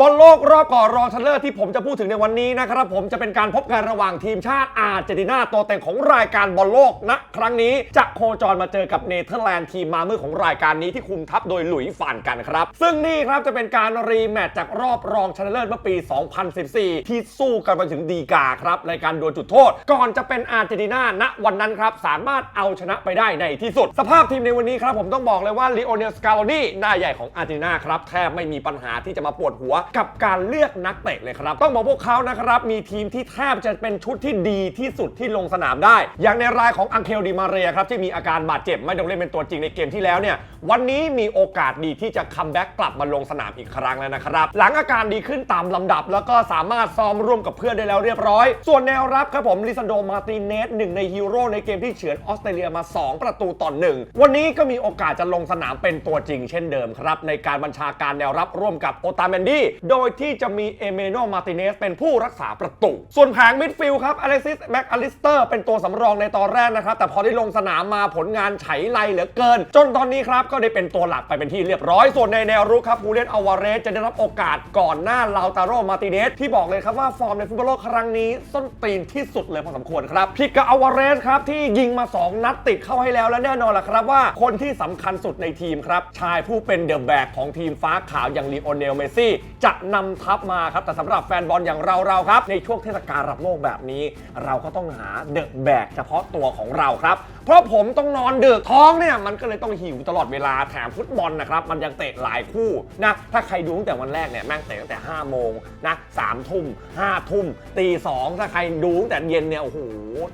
บอลโลกรอบก่อนรองชนะเลิศที่ผมจะพูดถึงในวันนี้นะครับผมจะเป็นการพบกันระหว่างทีมชาติอาร์เจนตินาตัวเต็งของรายการบอลโลกณครั้งนี้จะโคจรมาเจอกับเนเธอร์แลนด์ทีมมามือของรายการนี้ที่คุมทัพโดยหลุยส์ฟานกันครับ ซึ่งนี่ครับจะเป็นการรีแมตช์จากรอบรองชนะเลิศเมื่อปี 2014 ที่สู้กันไปถึงดีกาครับในการดวลจุดโทษ ก่อนจะเป็นอาร์เจนตินาณวันนั้นครับสามารถเอาชนะไปได้ในที่สุด สภาพทีมในวันนี้ครับผมต้องบอกเลยว่าลิโอเนลสกาโลนีหน้าใหญ่ของอาร์เจนตินาครับแทบไม่มีปัญหาที่จะมาปวดหัวกับการเลือกนักเตะเลยครับ ต้องบอกพวกเขานะครับ มีทีมที่แทบจะเป็นชุดที่ดีที่สุดที่ลงสนามได้ อย่างในรายของอังเคลดิมาเรียครับที่มีอาการบาดเจ็บไม่ได้เล่นเป็นตัวจริงในเกมที่แล้วเนี่ยวันนี้มีโอกาสดีที่จะคัมแบ็กกลับมาลงสนามอีกครั้งแล้วนะครับหลังอาการดีขึ้นตามลำดับ แล้วก็สามารถซ้อมร่วมกับเพื่อนได้แล้วเรียบร้อย ส่วนแนวรับครับผมลิซันโดมาร์ติเนสหนึ่งในฮีโร่ในเกมที่เฉือนออสเตรเลียมา 2 ประตูต่อหนึ่งวันนี้ก็มีโอกาสจะลงสนามเป็นตัวจริง เช่นเดิมครับในการบัญชาการแนวรับร่วมกับโอตาเมนดี้โดยที่จะมีเอเมโนมาร์ติเนสเป็นผู้รักษาประตู ส่วนแผงมิดฟิลด์ครับอเล็กซิสแม็กอลิสเตอร์เป็นตัวสำรองในตอนแรกนะครับ แต่พอได้ลงสนามมาผลงานไฉไลเหลือเกิน จนตอนนี้ครับ ก็ได้เป็นตัวหลักไปเป็นที่เรียบร้อย ส่วนในแนวรุกครับผู้เล่นอวาเรสจะได้รับโอกาสก่อนหน้าลาวตาโรมาร์ติเนสที่บอกเลยครับว่าฟอร์มในฟุตบอลโลกครั้งนี้ส้นตีนที่สุดเลยพอสมควรครับผิดกับอวาเรสครับที่ยิงมา 2 นัดติดเข้าให้แล้วและแน่นอนล่ะครับว่าคนที่สำคัญสุดในทีมครับชายผู้เป็นเดอะแบกของทีมฟ้าขาวอย่างลีโอเนลเมซี่จะนำทัพมาครับ แต่สำหรับแฟนบอลอย่างเราเราครับ ในช่วงเทศกาลรับโลกแบบนี้ เราก็ต้องหาเดอะแบกเฉพาะตัวของเราครับ เพราะผมต้องนอนดึกท้องเนี่ยมันก็เลยต้องหิวตลอดเวลาแถมฟุตบอลนะครับมันยังเตะหลายคู่นะถ้าใครดูตั้งแต่วันแรกเนี่ยแม่งเตะตั้งแต่5โมงนะสามทุ่มห้าทุ่มตีสองถ้าใครดูตั้งแต่เย็นเนี่ยโอ้โห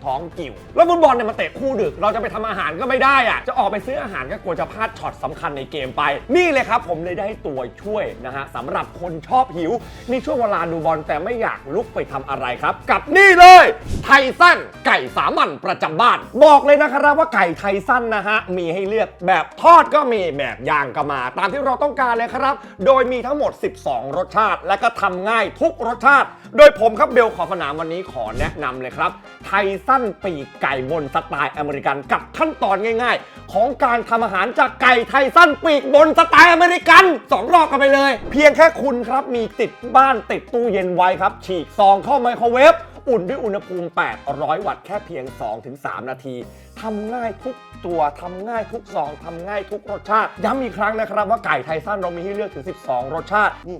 ท้องกิ่ว แล้วฟุตบอลเนี่ยมันเตะคู่ดึก เราจะไปทำอาหารก็ไม่ได้อะจะออกไปซื้ออาหารก็กลัวจะพลาดช็อตสำคัญในเกมไป นี่เลยครับผมเลยได้ตัวช่วยนะฮะสำหรับคนชอบหิวในช่วงเวลาดูบอลแต่ไม่อยากลุกไปทำอะไรครับ กับนี่เลย ไทสั้นไก่สามัญประจำบ้าน บอกเลยนะครับว่าไก่ไทสั้นนะฮะ มีให้เลือกแบบทอดก็มีแบบย่างก็มา ตามที่เราต้องการเลยครับ โดยมีทั้งหมด 12 รสชาติ และก็ทำง่ายทุกรสชาติ โดยผมครับเบลขอสนามวันนี้ขอแนะนำเลยครับ ไทสั้นปีกไก่บนสไตล์อเมริกันกับขั้นตอนง่าย ๆ ของการทำอาหารจากไก่ไทสั้นปีกบนสไตล์อเมริกันสองรอบกันไปเลย เพียงแค่คุณครับมีติดบ้านติดตู้เย็นไว้ครับ ฉีกซองเข้าไมโครเวฟ อุ่นด้วยอุณหภูมิ 800 วัตต์แค่เพียง 2-3 นาทีทำง่ายทุกตัวทำง่ายทุกซองทำง่ายทุกรสชาติ ย้ำอีกครั้งนะครับว่าไก่ไทสันเรามีให้เลือกถึง 12 รสชาตินี่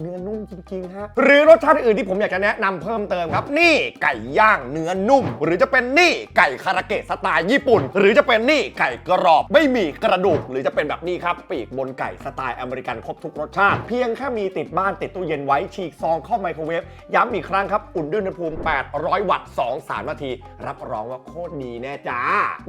เนื้อนุ่มจริงๆฮะหรือรสชาติอื่นที่ผมอยากจะแนะนำเพิ่มเติมครับ นี่ไก่ย่างเนื้อนุ่ม หรือจะเป็นนี่ไก่คาราเกะสไตล์ญี่ปุ่น หรือจะเป็นนี่ไก่กรอบ ไม่มีกระดูก หรือจะเป็นแบบนี้ครับ ปีกบนไก่สไตล์อเมริกันครบทุกรสชาติ เพียงแค่มีติดบ้านติดตู้เย็นไว้ฉีกซองเข้าไมโครเวฟย้ำอีกครั้งครับอุ่นด้วยอุณหภูมิ 800 วัตต์ 2-3 นาที รับรองว่าโคตรดีแน่จ้า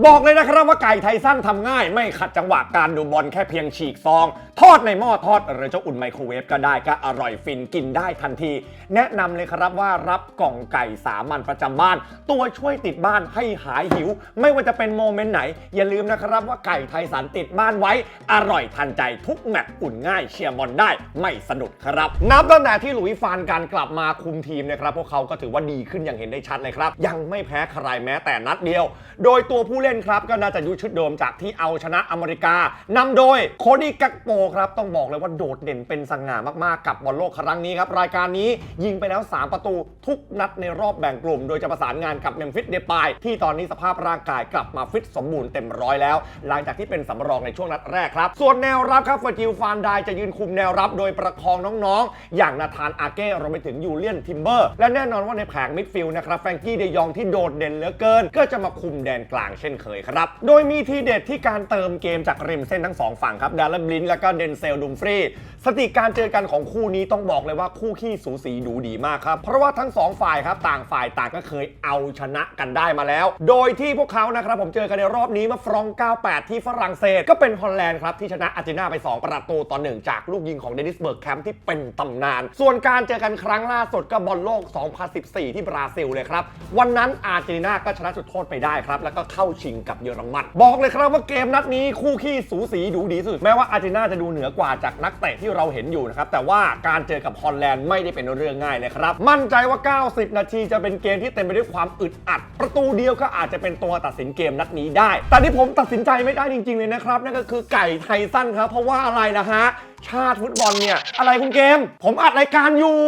บอกเลยนะครับว่าไก่ไทยสั้นทำง่าย ไม่ขัดจังหวะการดูบอลแค่เพียงฉีกซอง ทอดในหม้อทอดหรือจะอุ่นไมโครเวฟก็ได้ก็อร่อยฟินกินได้ทันที แนะนำเลยครับว่ารับกล่องไก่สามัญประจำบ้าน ตัวช่วยติดบ้านให้หายหิว ไม่ว่าจะเป็นโมเมนต์ไหน อย่าลืมนะครับว่าไก่ไทยสันติดบ้านไว้ อร่อยทันใจทุกแมตช์อุ่นง่ายเชียร์บอลได้ไม่สะดุดครับ นับตั้งแต่ที่หลุยส์ฟานการกลับมาคุมทีมนะครับพวกเขาก็ถือว่าดีขึ้นอย่างเห็นได้ชัดเลยครับ ยังไม่แพ้ใครแม้แต่นัดเดียวโดยตัวผู้เล่นครับก็น่าจะยุชุดเดิมจากที่เอาชนะอเมริกานำโดยโคดี้กักโปครับต้องบอกเลยว่าโดดเด่นเป็นสง่ามากๆกับบอลโลกครั้งนี้ครับรายการนี้ยิงไปแล้ว 3 ประตูทุกนัดในรอบแบ่งกลุ่ม โดยจะประสานงานกับเมมฟิสเดปายที่ตอนนี้สภาพร่างกายกลับมาฟิตสมบูรณ์เต็มร้อยแล้ว หลังจากที่เป็นสำรองในช่วงนัดแรกครับ ส่วนแนวรับครับฟอร์จิลฟานไดจะยืนคุมแนวรับโดยประคองน้องๆ อย่างนาธานอาเก้รวมไปถึงยูเลียนทิมเบอร์และแน่นอนว่าในแผงมิดฟิลด์นะครับแฟรงกี้เดยองที่โดดเด่นเหลือเกิน ก็จะมาคุมแดนกลางเช่นเคยครับ โดยมีทีเด็ดที่การเติมเกมจากริมเส้นทั้งสองฝั่งครับดาร์ลบลินและก็เดนเซลดุมฟรีสถิติการเจอกันของคู่นี้ต้องบอกเลยว่าคู่ขี้สูสีดูดีมากครับ เพราะว่าทั้งสองฝ่ายครับต่างฝ่ายต่างก็เคยเอาชนะกันได้มาแล้ว โดยที่พวกเขานะครับผมเจอกันในรอบนี้มาฟรอง 98 ที่ฝรั่งเศสก็เป็นฮอลแลนด์ครับที่ชนะอาร์เจนตินาไป 2 ประตูต่อหนึ่งจากลูกยิงของเดนิสเบิร์กแคมป์ที่เป็นตำนาน ส่วนการเจอกันครั้งล่าสุดก็บอลโลก 2014 ที่บราซิลเลยครับ วันนั้นอาร์เจนตินาก็ชนะจุดโทษไปได้ครับแล้วก็เข้าชิงกับเยอรมัน บอกเลยครับว่าเกมนัดนี้คู่ขี้สูสีดูดีสุด แม้ว่าอาร์เจนตินาจะดูเหนือกว่าจากนักเตะที่เราเห็นอยู่นะครับ แต่ว่าการเจอกับฮอลแลนด์ไม่ได้เป็นเรื่องง่ายเลยครับ มั่นใจว่า 90 นาทีจะเป็นเกมที่เต็มไปด้วยความอึดอัด ประตูเดียวก็อาจจะเป็นตัวตัดสินเกมนัดนี้ได้ แต่ที่ผมตัดสินใจไม่ได้จริง ๆ เลยนะครับ นั่นก็คือไก่ไทสั้นครับ เพราะว่าอะไรนะฮะ ชาติฟุตบอลเนี่ย อะไรคุณเกม ผมอัดรายการอยู่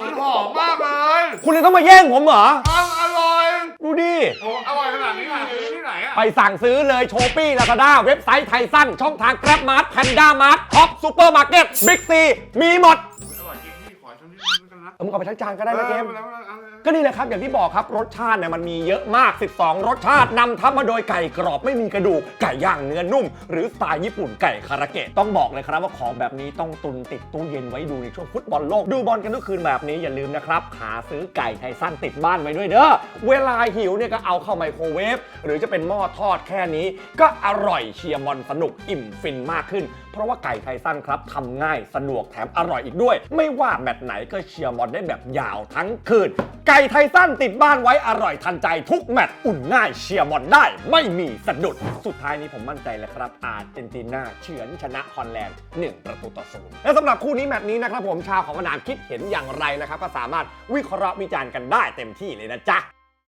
มันหอมมากเลย คุณเลยต้องมาแย่งผมเหรอออร่อย ดูดิ โอ้อร่อยขนาดนี้หาซื้อที่ไหนอะไปสั่งซื้อเลยโชปี้ลาซาด้าเว็บไซต์ไทสั้นช่องทางแกร็บมาร์ทแพนด้ามาร์ทท็อปซูเปอร์มาร์เก็ตบิ๊กซีมีหมด นิดนึงกันนะเอามึงเอาไปทั้งจานก็ได้นะเกมแล้วแล้วแล้วก็นี่แหละครับอย่างที่บอกครับรสชาติเนี่ยมันมีเยอะมาก 12 รสชาตินำทับมาโดยไก่กรอบไม่มีกระดูกไก่ย่างเนื้อนุ่ม หรือสไตล์ญี่ปุ่นไก่คาราเกะต้องบอกเลยครับว่าของแบบนี้ต้องตุนติดตู้เย็นไว้ดูในช่วงฟุตบอลโลก ดูบอลกันทุกคืนแบบนี้อย่าลืมนะครับหาซื้อไก่ไทสั้นติดบ้านไว้ด้วยเด้อเวลาหิวเนี่ยก็เอาเข้าไมโครเวฟหรือจะเป็นหม้อทอดแค่นี้ ก็อร่อยเชียร์บอลสนุกอิ่มฟินมากขึ้น เพราะว่าไก่ไทสั้นครับทำง่ายสะดวกแถมอร่อยอีกด้วย ไม่ว่าแมตช์ไหนก็เชียร์บอลได้แบบยาวทั้งคืน ไก่ไทสั้นติดบ้านไว้อร่อยทันใจทุกแมตช์อุ่นง่ายเชียร์บอลได้ ไม่มีสะดุด สุดท้ายนี้ผมมั่นใจเลยครับ อาร์เจนตินาเฉือนชนะฮอลแลนด์ 1 ประตูต่อศูนย์และสำหรับคู่นี้แมตช์นี้นะครับผมชาวของสนามคิดเห็นอย่างไรนะครับก็สามารถวิเคราะห์วิจารณ์กันได้เต็มที่เลยนะจ๊ะ